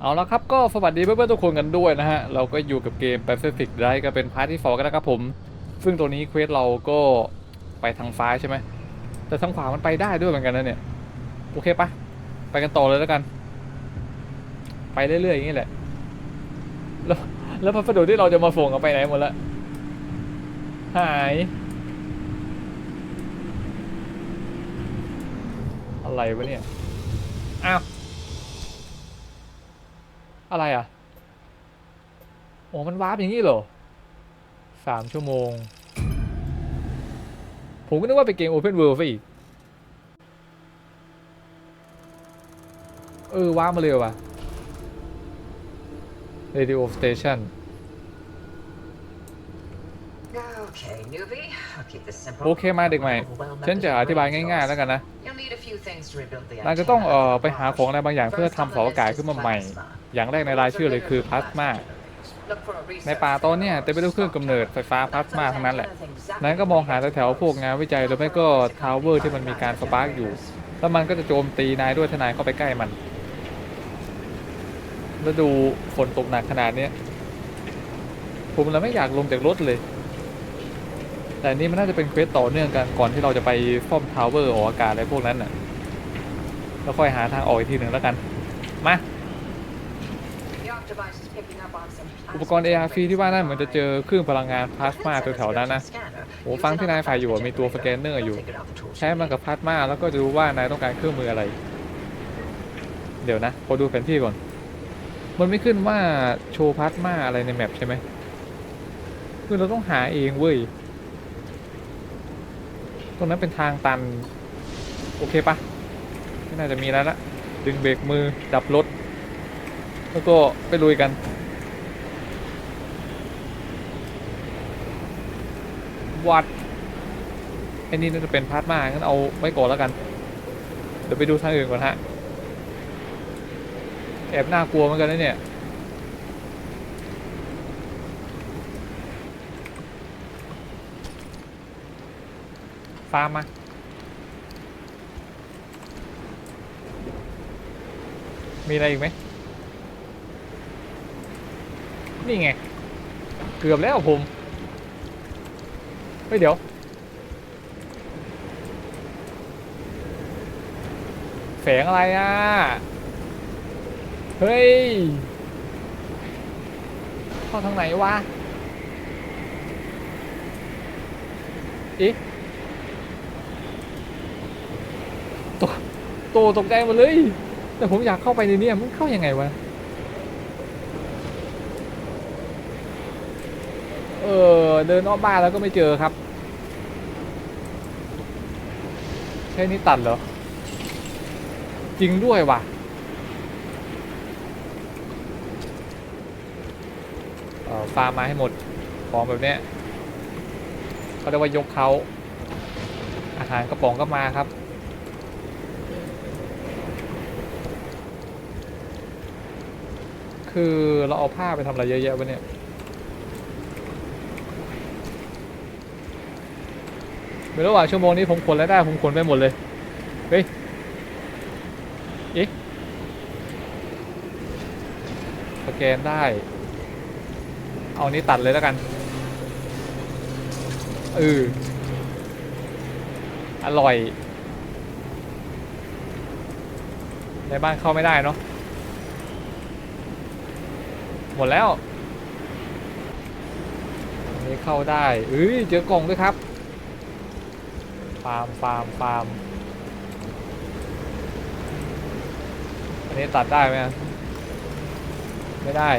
เอาละครับก็สวัสดีเพื่อนๆทุกคนกันด้วยนะฮะ เราก็อยู่กับเกม Pacific Drive ก็เป็นพาร์ทที่2กันนะครับผม ซึ่งตัวนี้เควสเราก็ไปทางซ้ายใช่ไหม แต่ทางขวามันไปได้ด้วยเหมือนกันนะเนี่ย โอเคปะไปกันต่อเลยแล้วกัน ไปเรื่อยๆอย่างนี้แหละ แล้วแล้วพัสดุที่เราจะมาส่งกันไปไหนหมดละหาย อะไรวะเนี่ย อ้าว อะไรอะ โอ้มันวาร์ปอย่างนี้เหรอสามชั่วโมง ผมก็นึกว่าเป็นเกม Open World ซะอีก เออวาร์ปมาเร็วว่ะ Radio Station Okay, newbie. I'll keep this simple. โอเคมาเด็กใหม่ ฉันจะอธิบายง่าย ๆ แล้วกันนะ You'll need a few things to rebuild the นายจะต้องเอ่อ antenna. ไปหาของอะไรบางอย่างเพื่อทำเสาอากาศขึ้นมาใหม่ อย่างแรกในรายชื่อเลยคือพลาสมาในป่าตอนเนี้ยเต็มไปด้วยเครื่องกำเนิดไฟฟ้าพลาสมาทั้งนั้นแหละ นั้นก็มองหาแถวๆพวกงานวิจัยหรือไม่ก็ทาวเวอร์ที่มันมีการสปาร์กอยู่ แล้วมันก็จะโจมตีนายด้วยถ้านายเข้าไปใกล้มัน แล้วดูฝนตกหนักขนาดเนี้ยผมเลยไม่อยากลงจากรถเลย แต่นนี่มันน่าจะเป็นเควสต่อเนื่องกันก่อนที่เราจะไปซ่อมทาวเวอร์ออกอากาศอะไรพวกนั้นน่ะ แล้วค่อยหาทางออกอีกทีหนึ่งแล้วกัน มา อุปกรณ์ ARC ที่ว่านั่นเหมือนจะเจอเครื่องพลังงานพลาสมาแถวๆนั้นนะโอ้ฟังที่นายฝ่ายอยู่มีตัวสแกนเนอร์อยู่ ใช้มันกับพลาสมาแล้วก็จะรู้ว่านายต้องการเครื่องมืออะไร เดี๋ยวนะพอดูแผนที่ก่อน มันไม่ขึ้นว่าโชว์พลาสมาอะไรในแมปใช่ไหมคือเราต้องหาเองเว้ยตรงนั้นเป็นทางตัน โอเคปะไม่น่าจะมีแล้วละดึงเบรกมือดับรถ แล้วก็ไปลุยกัน วัดไอ้นี่น่าจะเป็นพาร์ทมางั้นเอาไว้ก่อนแล้วกัน เดี๋ยวไปดูทางอื่นก่อนฮะ แอบน่ากลัวเหมือนกันนะเนี่ย ฟาร์มมามีอะไรอีกไหม นี่ไง เกือบแล้วผม เฮ้ยเดี๋ยวแฝงอะไรอะ เฮ้ย เข้าทางไหนวะอีตกโตตกใจหมดเลย แต่ผมอยากเข้าไปในนี้มันเข้ายังไงวะ เออ เดินรอบบ้านแล้วก็ไม่เจอครับ ใช่นี่ตัดเหรอ จริงด้วยว่ะ เออฟาร์มมาให้หมด ของแบบเนี้ยเขาเรียกว่ายกเขา อาหารกระป๋องก็มาครับคือเราเอาผ้าไปทำอะไรเยอะแยะวะเนี่ย ไม่รู้ว่าชั่วโมงนี้ผมขนแล้วได้ผมขนไปหมดเลย เฮ้ยอีกสแกนได้ เอานี้ตัดเลยแล้วกัน เออ อร่อย ในบ้านเข้าไม่ได้เนาะ หมดแล้วนี้เข้าได้เอ้ยเจอกล่องด้วยครับาร์มฟาร์มฟาร์มอันนี้ตัดได้ไหมไม่ได้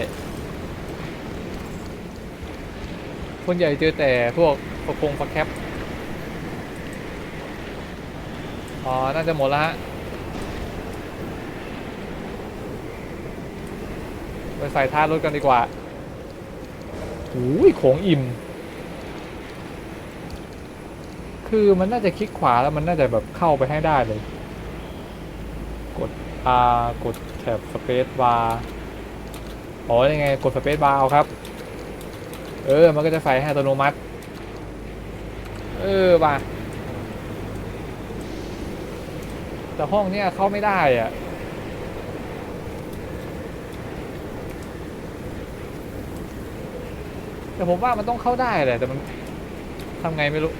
คนใหญ่เจอแต่พวกประคงประแคปอ๋อ น่าจะหมดแล้วฮะ ไปใส่ท้ารถกันดีกว่าหูยของอิ่ม คือมันน่าจะคลิกขวาแล้วมันน่าจะแบบเข้าไปให้ได้เลย กด R กดแถบสเปซบาร์อ๋อยังไง กดสเปซบาร์เอาครับ เออ มันก็จะใส่ให้อัตโนมัติ เออว่ะแต่ห้องเนี้ยเข้าไม่ได้อะแต่ผมว่ามันต้องเข้าได้แหละแต่มันทำไงไม่รู้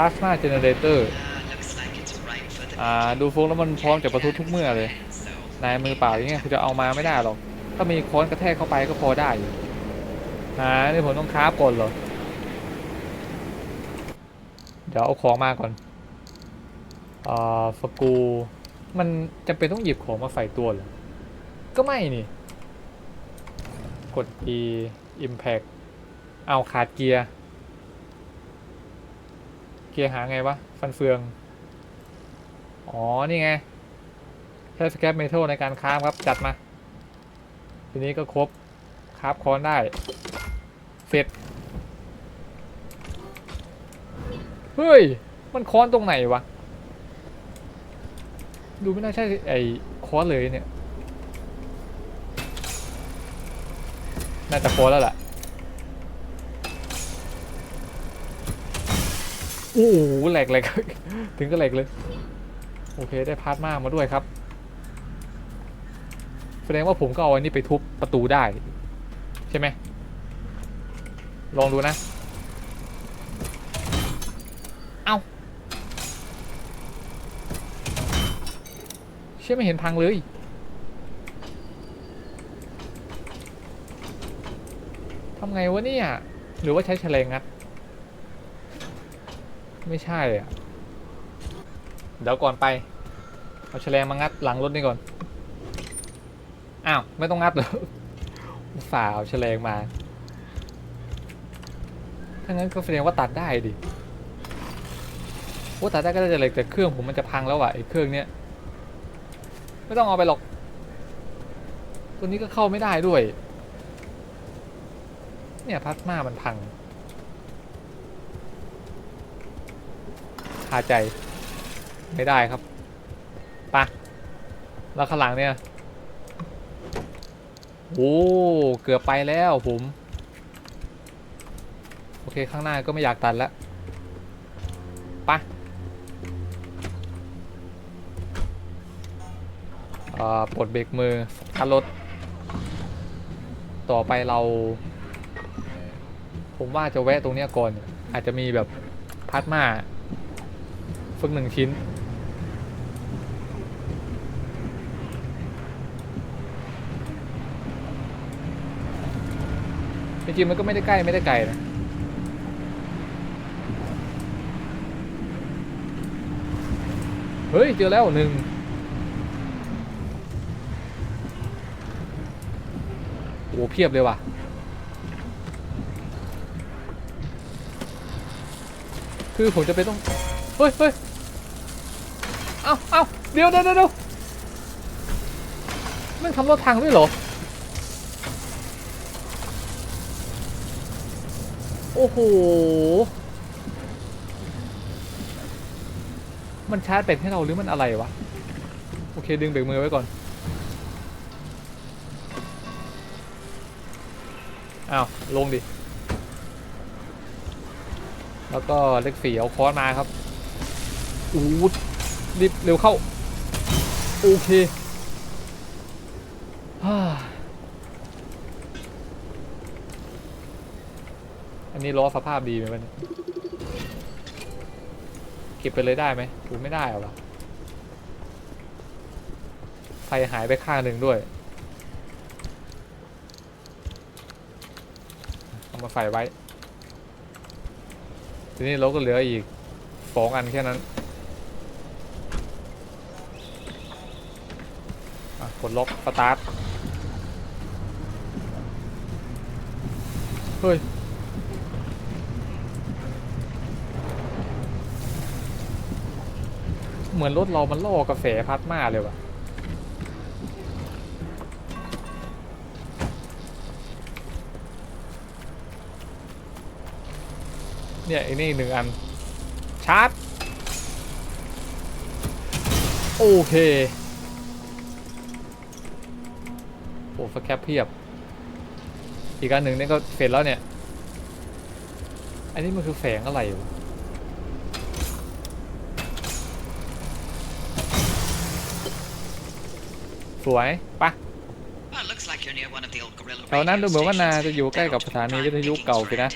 Plasma Generator Looks like it's ripe for the อ่าดูฟงแล้วมันพร้อมจะประทุทุกเมื่อเลย นายมือเปล่าอย่างเงี้ยคุณจะเอามาไม่ได้หรอก ถ้ามีค้อนกระแทกเข้าไปก็พอได้อยู่หานี่ผมต้องคราฟก่อนเหรอ เดี๋ยวเอาของมาก่อนอ่ากูมันจำเป็นต้องหยิบของมาใส่ตัวเหรอ ก็ไม่นี่ กด E Impact เอาขาดเกียร์ ยร์หาไงวะ ฟันเฟือง อ๋อ นี่ไงใช้สแครปเมทัลในการคราครับ จัดมา ทีนี้ก็ครบคราฟค้อนได้ เสร็จ เฮ้ย มันค้อนตรงไหนวะ ดูไม่น่าใช่ไอ้ค้อนเลยเนี่ย น่าจะค้อนแล้วล่ะ อ้โหแหลกแหลกถึงก็แหลกเลย โอเคได้พาร์ทมากมาด้วยครับ แสดงว่าผมก็เอาอันนี้ไปทุบประตูได้ ใช่ไหม ลองดูนะ เอาเชื่อไม่เห็นพังเลยทำไงวะเนี่ย หรือว่าใช้แฉลงงัด ไม่ใช่อะ เดี๋ยวก่อนไป เอาแฉลงมางัดหลังรถนี่ก่อน อ้าว ไม่ต้องงัดหรออุตส่าเอาแฉลงมา ถ้างั้นก็แสดงว่าตัดได้ดิโอ้ตัดได้ก็ได้แต่เหล็กแต่เครื่องผมมันจะพังแล้วอะไอ้เครื่องเนี้ย ไม่ต้องเอาไปหรอก ตัวนี้ก็เข้าไม่ได้ด้วย เนี่ยพลาสมามันพัง คาใจ ไม่ได้ครับปะแล้วข้างหลังเนี่ยโอ้เกือบไปแล้วผมโอเคข้างหน้าก็ไม่อยากตัดแล้วปะอ่าปลดเบรกมือคันรถ ต่อไปเรา ผมว่าจะแวะตรงเนี้ยก่อน อาจจะมีแบบพลาสมา สักหนึ่งชิ้น จริงๆมันก็ไม่ได้ใกล้ไม่ได้ไกลนะเฮ้ย เจอแล้วหนึ่งโอ้เพียบเลยว่ะ คือผมจะไปต้อง เฮ้ยเฮ้ย เอาเอาเดี๋ยวเดี๋ยวเดี๋ยวมันทำรถทางด้วยเหรอ โอ้โห มันชาร์จเป็ดให้เราหรือมันอะไรวะ โอเค ดึงเบรกมือไว้ก่อน อ้าว ลงดิ แล้วก็เลขสี่เอาค้อนมาครับอู้ รีบเร็วเข้า โอเคอันนี้ล้อสภาพดีไหมวะเนี่ยเก็บไปเลยได้ไหมกูไม่ได้หรอะไฟหายไปข้างหนึ่งด้วยเอามาใส่ไว้ ทีนี้เราก็เหลืออีกสองอันแค่นั้น อะ กดล็อกสตาร์ท เฮ้ย เหมือนรถเรามันล่อกาแฟพัดมาเลยว่ะเนี่ยไอ้นี่หนึ่งอัน ชาร์จ โอเค โอ้สแคปเพียบ อีกอันหนึ่งนี่ก็เสร็จแล้วเนี่ย อันนี้มันคือแฝงอะไรวะสวยปะ I Well, looks like you're near one of the old gorilla แถวนั้นดู radio เหมือนว่านา stations. จะอยู่ใกล้กับสถานีวิทยุเก่าไปนะ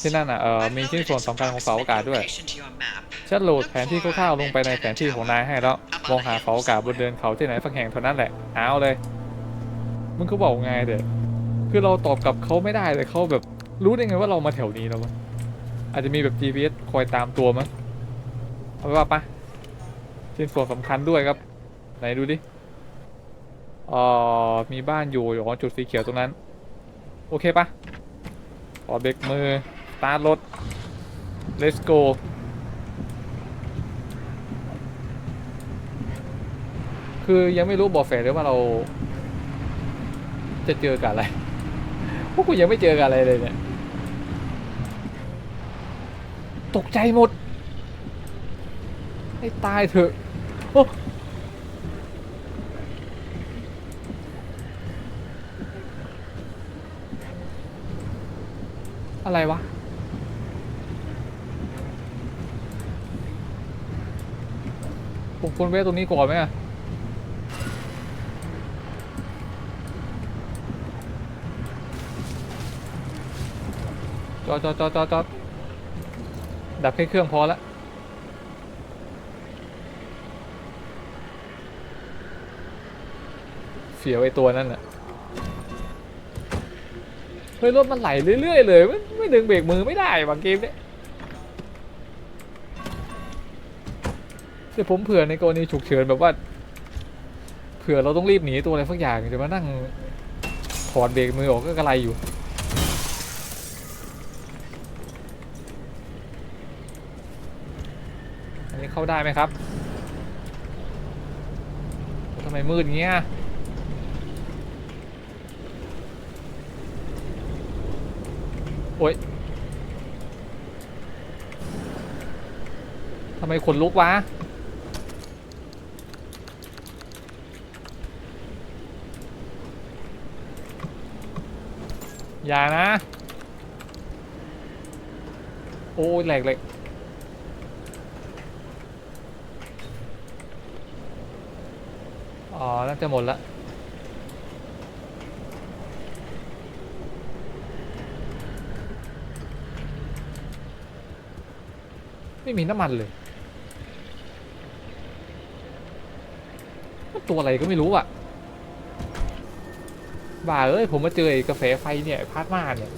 ที่นั่นอะเออ I've มีชิ้น loaded ส่วน some สำคัญของเสาอากาศด้วย location to your map. ฉันโหลดแผนที่คร่าวๆลงไปในแผนที่ของนายให้แล้วมองหาเสาอากาศบนเดินเขาที่ไหนสักแห่งเท่านั้นแหละเอาเลย มึงก็บอกไงเด็คือเราตอบกลับเขาไม่ได้เลยเขาแบบรู้ได้ไงว่าเรามาแถวนี้แล้ววะอาจจะมีแบบ GPS คอยตามตัวมั้งเอาไปว่าปะชิ้นส่วนสำคัญด้วยครับ ไหนดูดิเอ่อมีบ้านอยู่อยู่ของจุดสีเขียวตรงนั้น โอเคปะขอเบรกมือตาร์ทรถ let's go คือยังไม่รู้บอกแฝดเลยว่าเรา จะเจอกับอะไร พวกกูยังไม่เจอกับอะไรเลยเนี่ย ตกใจหมด ให้ตายเถอะโอ้อะไรวะ ผมควรเวทตรงนี้ก่อนไหมอะ จอดจอดจอดจอดจอดดับแค่เครื่องพอละเสียวไอตัวนั่นน่ะเฮ้ยรถมันไหลเรื่อยๆเลยไม่ไม่ดึงเบรกมือไม่ได้บางเกมเนี่ยแต่ผมเผื่อในกรณีฉุกเฉินแบบว่า เผื่อเราต้องรีบหนีตัวอะไรสักอย่างจะมานั่งถอดเบรกมือออกก็กระไรอยู่ อันนี้ เข้าได้ไหมครับทำไมมืดเงี้ยโอ๊ยทำไมขนลุกวะอย่านะ โอ้ยแหลกเลย อ๋อน่าจะหมดละไม่มีน้ำมันเลยมันตัวอะไรก็ไม่รู้อะบ้าเอ้ยผมมาเจอไอ้กาแฟไฟเนี่ยพาร์ทมาเนี่ย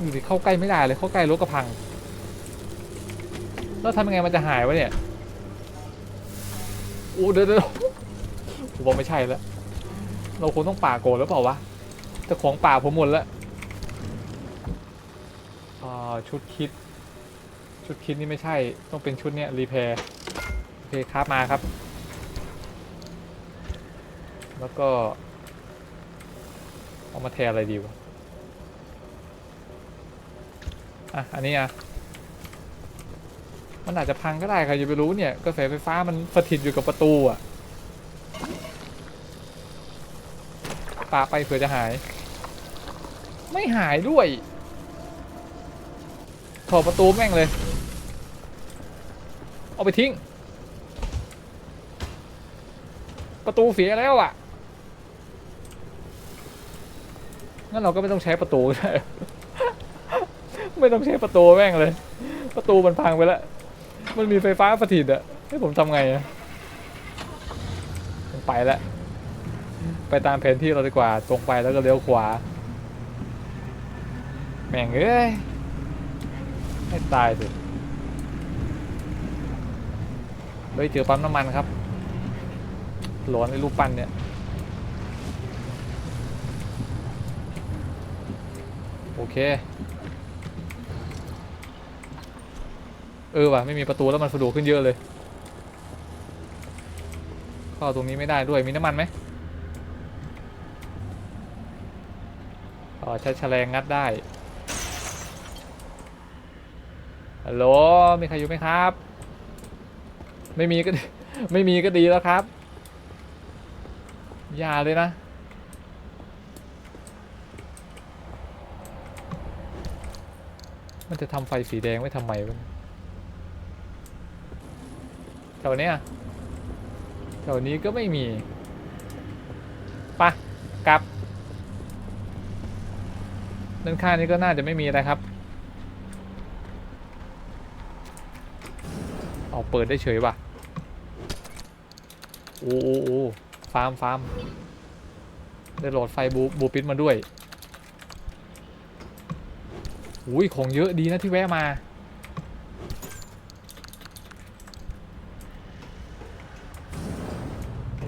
อยู่ดิเข้าใกล้ไม่ได้เลยเข้าใกล้รถกระพัง แล้วทำยังไงมันจะหายวะเนี่ย อ้เดี๋ยวเดี๋ยวผมว่าไม่ใช่แล้ว เราคงต้องป่าโกนแล้วเปล่าวะแต่ของป่าผมหมดแล้วชุดคิด ชุดคิดนี่ไม่ใช่ ต้องเป็นชุดเนี้ยรีแพร์โอเคครับมาครับ แล้วก็ เอามาแทนอะไรดีวะ อะ อันนี้อะ มันอาจจะพังก็ได้ใครจะไปรู้เนี่ยกระแสไฟฟ้ามันสถิตอยู่กับประตูอะปาไปเผื่อจะหาย ไม่หายด้วยถอดประตูแม่งเลย เอาไปทิ้ง ประตูเสียแล้วอะงั้นเราก็ไม่ต้องใช้ประตูก็ได้ไม่ต้องใช้ประตูแม่งเลย ประตูมันพังไปแล้ว มันมีไฟฟ้าสถิตอะให้ผมทำไงอะไปแล้ว ไปตามแผนที่เราดีกว่า ตรงไปแล้วก็เลี้ยวขวา แม่งเอ้ย ให้ตายสิเฮ้ยเจอปั๊มน้ำมันครับ หลอนไอ้รูปปั้นเนี่ย โอเค เออว่ะไม่มีประตูแล้วมันสะดวกขึ้นเยอะเลยเข้าตรงนี้ไม่ได้ด้วยมีน้ำมันไหมอ๋อใช้แฉลงงัดได้ฮัลโหลมีใครอยู่ไหมครับ ไม่มีก็ไม่มีก็ดีแล้วครับอย่าเลยนะมันจะทำไฟสีแดงไว้ทำไมวะ แถวเนี้ยแถวนี้ก็ไม่มีปะกลับด้านข้างนี้ก็น่าจะไม่มีอะไรครับ เอาเปิดได้เฉยว่ะ โอ้โอ้โอ้ฟาร์มฟาร์มได้โหลดไฟบูบูปินมาด้วยอุ้ยของเยอะดีนะที่แวะมา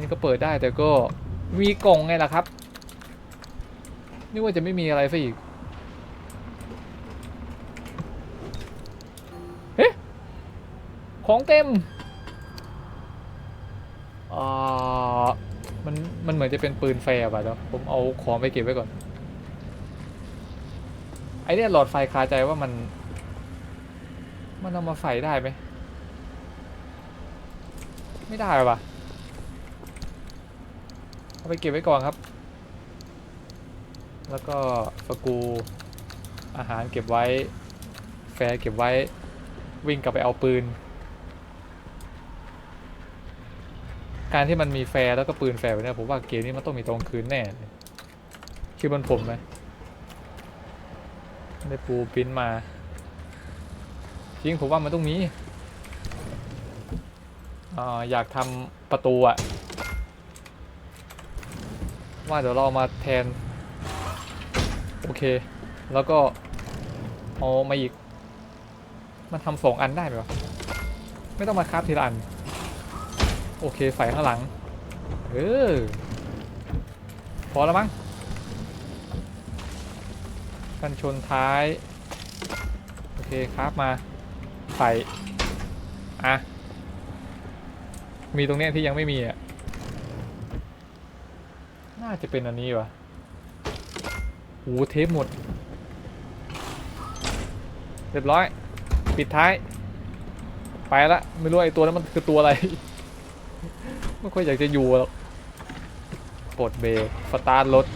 นนี้ก็เปิดได้แต่ก็มีกล่องไงล่ะครับนี่ว่าจะไม่มีอะไรซะอีกเฮ้ของเต็มอ่ามันมันเหมือนจะเป็นปืนแฟร์ป่ะเดี๋ยวผมเอาของไปเก็บไว้ก่อน ไอเนี่ยหลอดไฟคาใจว่ามัน มันเอามาใส่ได้ไหม ไม่ได้ป่ะ เอาไปเก็บไว้ก่อนครับ แล้วก็สกูอาหารเก็บไว้ แฟร์เก็บไว้ วิ่งกลับไปเอาปืน การที่มันมีแฟร์แล้วก็ปืนแฟร์ไว้เนี่ยผมว่าเกมนี้มันต้องมีตรงคืนแน่เลยคิดบนผมไหมได้ปูปิ้นมา จริงผมว่ามันต้องมีอ่าอยากทำประตูอะ ว่าเดี๋ยวเรามาแทน โอเค แล้วก็เอามาอีก มันทำสองอันได้ไหมวะไม่ต้องมาคราฟทีละอัน โอเคใส่ข้างหลัง เออ พอแล้วมั้งกันชนท้าย โอเคครับมา ใส่ อะ มีตรงเนี้ยที่ยังไม่มีอะ น่าจะเป็นอันนี้วะโอ้เทปหมด เรียบร้อย ปิดท้าย ไปละ ไม่รู้ไอตัวนั้นมันคือตัวอะไร ไม่ค่อยอยากจะอยู่หรอกปลดเบรกสตาร์ทรถ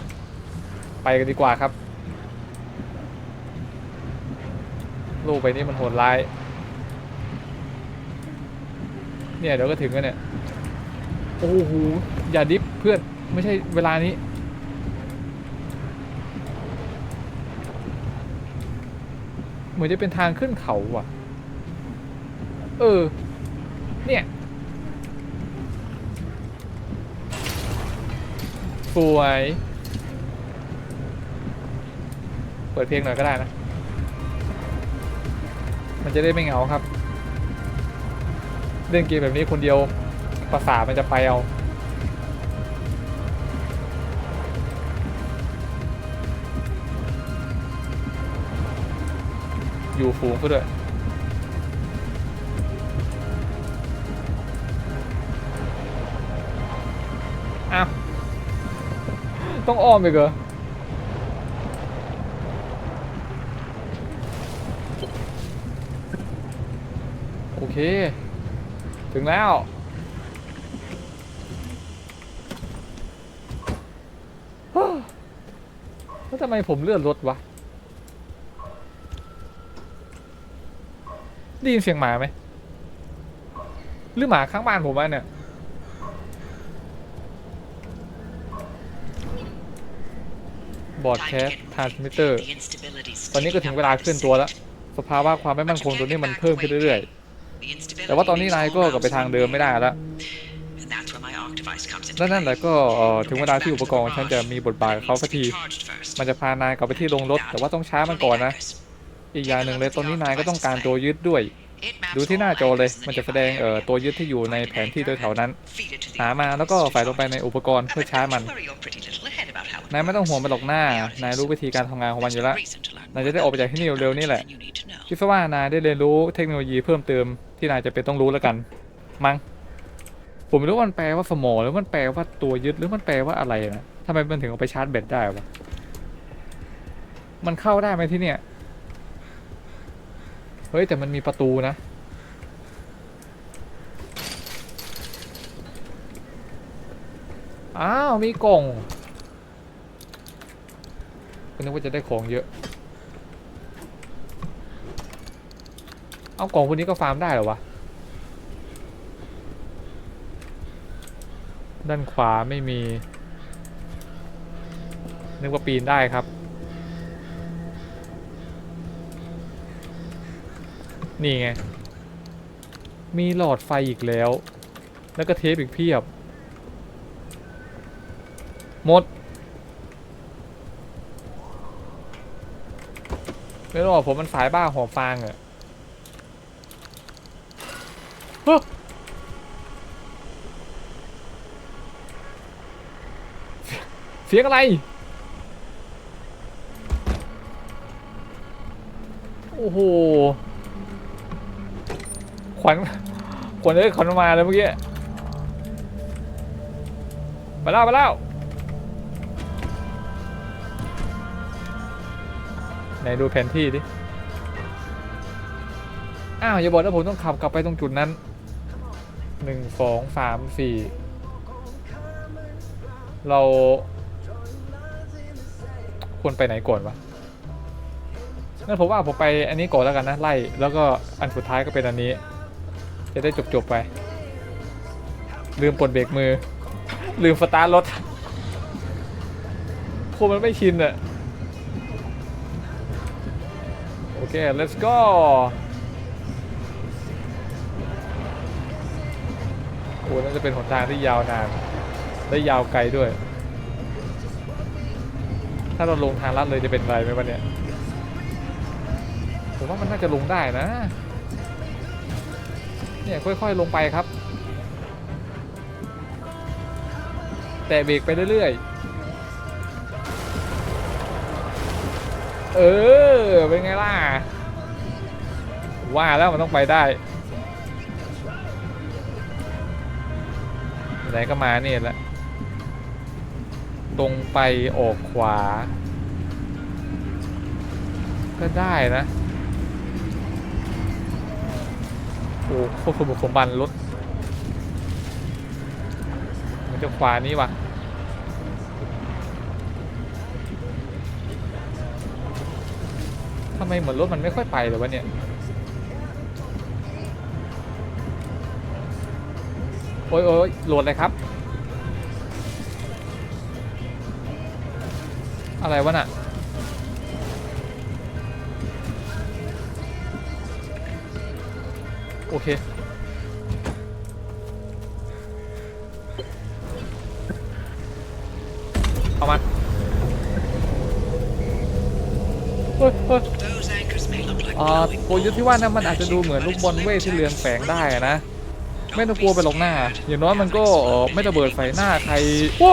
ไปกันดีกว่าครับ ลูกไปนี่มันโหดร้าย เนี่ยเดี๋ยวก็ถึงแล้วเนี่ย โอ้โห อย่าดิฟเพื่อน ไม่ใช่เวลานี้ เหมือนจะเป็นทางขึ้นเขาว่ะ เออ เนี่ย สวย เปิดเพลงหน่อยก็ได้นะ มันจะได้ไม่เหงาครับ เล่นเกมแบบนี้คนเดียวประสามันจะไปเอา อยู่ฝูงก็ด้วย อ้าว ต้องอ้อมอีกเหรอโอเค ถึงแล้ว แล้วทำไมผมเลื่อนรถวะ ได้ยินเสียงหมาไหมหรือหมาข้างบ้านผมวะเนี่ยบอร์ดแคสทรานสมิเตอร์ ตอนนี้ก็ถึงเวลาเคลื่อนตัวแล้ว สภาวะความไม่มั่นคงตัวนี้มันเพิ่มขึ้นเรื่อยๆ แต่ว่าตอนนี้นายก็กลับไปทางเดิมไม่ได้แล้วและนั่นแหละก็เอ่อถึงเวลาที่อุปกรณ์ฉันจะมีบทบาทกับเขาสักที มันจะพานายกลับไปที่โรงรถ แต่ว่าต้องช้ามันก่อนนะ อีกอย่างหนึ่งเลยตอนนี้นายก็ต้องการตัวยึดด้วย ดูที่หน้าจอเลยมันจะแสดงเอ่อตัวยึดที่อยู่ในแผนที่แถวๆนั้น หามาแล้วก็ใส่ลงไปในอุปกรณ์เพื่อชาร์จมัน นายไม่ต้องห่วงไปหรอกหน้านายรู้วิธีการทำงานของมันอยู่แล้วนายจะได้ออกไปจากที่นี่เร็วๆนี่แหละคิดซะว่านายได้เรียนรู้เทคโนโลยีเพิ่มเติมที่นายจะเป็นต้องรู้แล้วกัน มั้งผมไม่รู้ว่ามันแปลว่าสมองหรือมันแปลว่าตัวยึดหรือมันแปลว่าอะไรนะทำไมมันถึงเอาไปชาร์จแบตได้วะมันเข้าได้ไหมที่เนี่ย เฮ้ย แต่มันมีประตูนะ อ้าว มีกล่องก็นึกว่าจะได้ของเยอะ เอากล่องพวกนี้ก็ฟาร์มได้เหรอวะ ด้านขวาไม่มี นึกว่าปีนได้ครับ นี่ไง มีหลอดไฟอีกแล้ว แล้วก็เทปอีกเพียบ หมด ไม่รู้ว่าผมมันสายบ้าหัวฟางอะเฮ้อเสียงอะไร โอ้โห วัญขวัญเอ้ยขวัญมาเลยเมื่อกี้มาแล้วมาแล้วไหนดูแผนที่ดิ อ้าวอย่าบอกนะผมต้องขับกลับไปตรงจุดนั้นหนึ่งสองสามสี่เราควรไปไหนก่อนวะงั้นผมว่าผมไปอันนี้ก่อนแล้วกันนะไล่ แล้วก็อันสุดท้ายก็เป็นอันนี้ จะได้จบๆไป ลืมปลดเบรกมือ ลืมสตาร์ทรถคนมันไม่ชินอะโอเค let's go โอ้น่าจะเป็นหนทางที่ยาวนานและยาวไกลด้วย ถ้าเราลงทางลัดเลยจะเป็นไรไหมวะเนี่ย ผมว่ามันน่าจะลงได้นะ เนี่ยค่อยๆลงไปครับ แต่เบรกไปเรื่อยๆ เออ เป็นไงล่ะ ว่าแล้วมันต้องไปได้ไหนก็มาเนี่ยแหละ ตรงไปออกขวา ก็ได้นะ โอ้ควบคุมสมบันรถมันจะขวานี้วะทำไมเหมือนรถมันไม่ค่อยไปเลยวะเนี่ยโอ้ยโอ้ยโหลดเลยครับ อะไรวะน่ะ look like อ่า glowing โกยุทธที่ว่านั้นมัน balls อาจจะดูเหมือนลูกบอลเวทที่เรืองแสงได้อะนะ Don't ไม่ต้อง be กลัวไปหรอกหน้า scared. อย่างน้อยมันก็เอ่อไม่ระเบิดใส่หน้าใครโอ้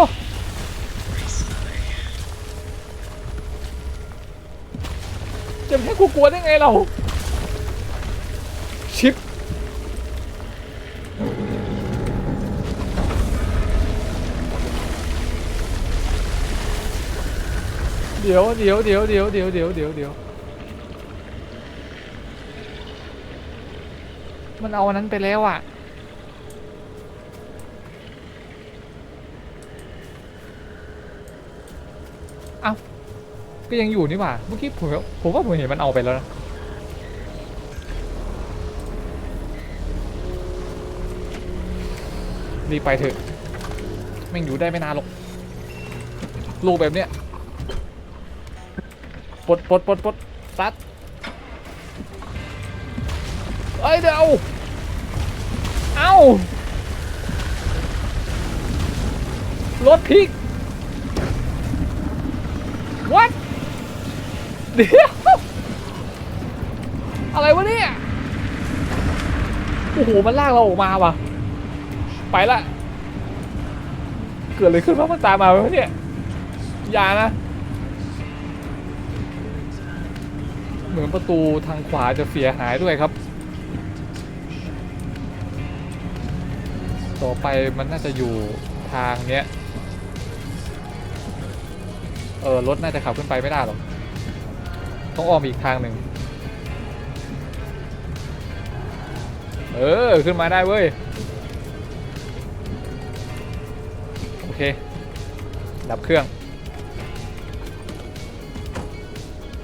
จะให้กูกลัวได้ไงเรา เดี๋ยวเดี๋ยวเดี๋ยวเดี๋ยวเดี๋ยวเดี๋ยวเดี๋ยวเดี๋ยวมันเอาอันนั้นไปแล้วอะเอ้าก็ยังอยู่นี่หว่าเมื่อกี้ผมผมว่าผมเห็นมันเอาไปแล้วนะรีบไปเถอะแม่งอยู่ได้ไม่นานหรอกลูกแบบเนี้ย ปลดปลดปลดปลดซัดเอ้ยเดี๋ยวเอ้ารถพลิก what เดี๋ยวอะไรวะเนี่ยโอ้โหมันลากเราออกมาว่ะ ไปละ เกิดอะไรขึ้นวะมันตามมาไหมเนี่ยอย่านะ เหมือนประตูทางขวาจะเสียหายด้วยครับ ต่อไปมันน่าจะอยู่ทางเนี้ย เออรถน่าจะขับขึ้นไปไม่ได้หรอก ต้องอ้อมอีกทางหนึ่ง เออ ขึ้นมาได้เว้ย โอเค ดับเครื่อง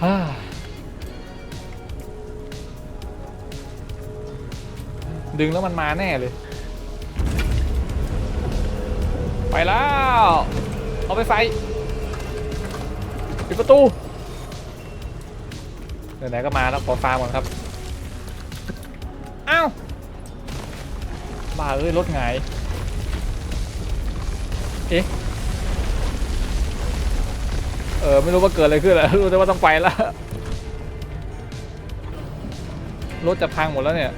ฮ่ ดึงแล้วมันมาแน่เลย ไปแล้ว เอาไปไฟปิดประตูไหนๆก็มาแล้วขอฟาร์มก่อนครับ อ้าวบ้าเอ้ยรถไงายเอ๊ะเออไม่รู้ว่าเกิดอะไรขึ้นอะรู้แต่ว่าต้องไปแล้วรถจะพังหมดแล้วเนี่ย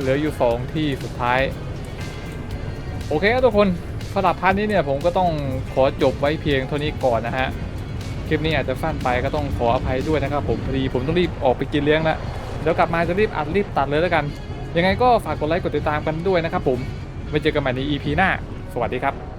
เหลืออยู่สองที่สุดท้าย โอเคครับทุกคนสำหรับพาร์ทนี้เนี่ยผมก็ต้องขอจบไว้เพียงเท่านี้ก่อนนะฮะ คลิปนี้อาจจะสั้นไปก็ต้องขออภัยด้วยนะครับผมพอดีผมต้องรีบออกไปกินเลี้ยงแล้วเดี๋ยวกลับมาจะรีบอัดรีบตัดเลยแล้วกัน ยังไงก็ฝากกดไลค์กดติดตามกันด้วยนะครับผมไว้เจอกันใหม่ใน EP หน้า สวัสดีครับ